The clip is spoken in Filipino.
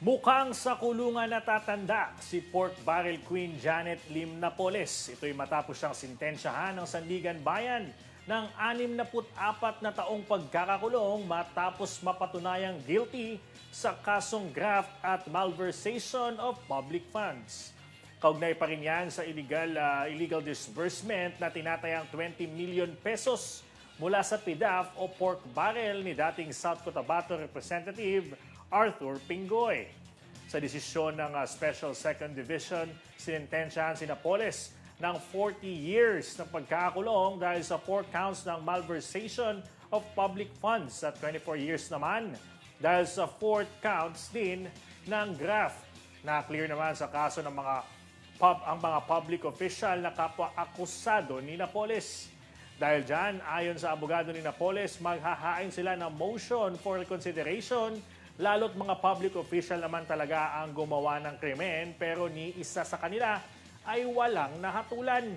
Mukhang sa kulungan natatanda si Pork Barrel Queen Janet Lim Napoles. Ito'y matapos siyang sintensyahan ng Sandigan Bayan ng 64 na taong pagkakakulong matapos mapatunayang guilty sa kasong graft at malversation of public funds. Kaugnay pa rin yan sa illegal, ah, illegal disbursement na tinatayang 20 million pesos mula sa PIDAF o pork barrel ni dating South Cotabato Representative Arthur Pingoy. Sa desisyon ng ah, Special Second Division, sinintensyahan si Napoles ng 40 years na pagkakakulong dahil sa 4 counts ng malversation of public funds at 24 years naman dahil sa 4 counts din ng graft. Na-clear naman sa kaso ng mga pub, ang mga public official na kapwa-akusado ni Napoles. Dahil dyan, ayon sa abogado ni Napoles, maghahain sila ng motion for reconsideration lalo't mga public official naman talaga ang gumawa ng krimen pero ni isa sa kanila ay walang nahatulan.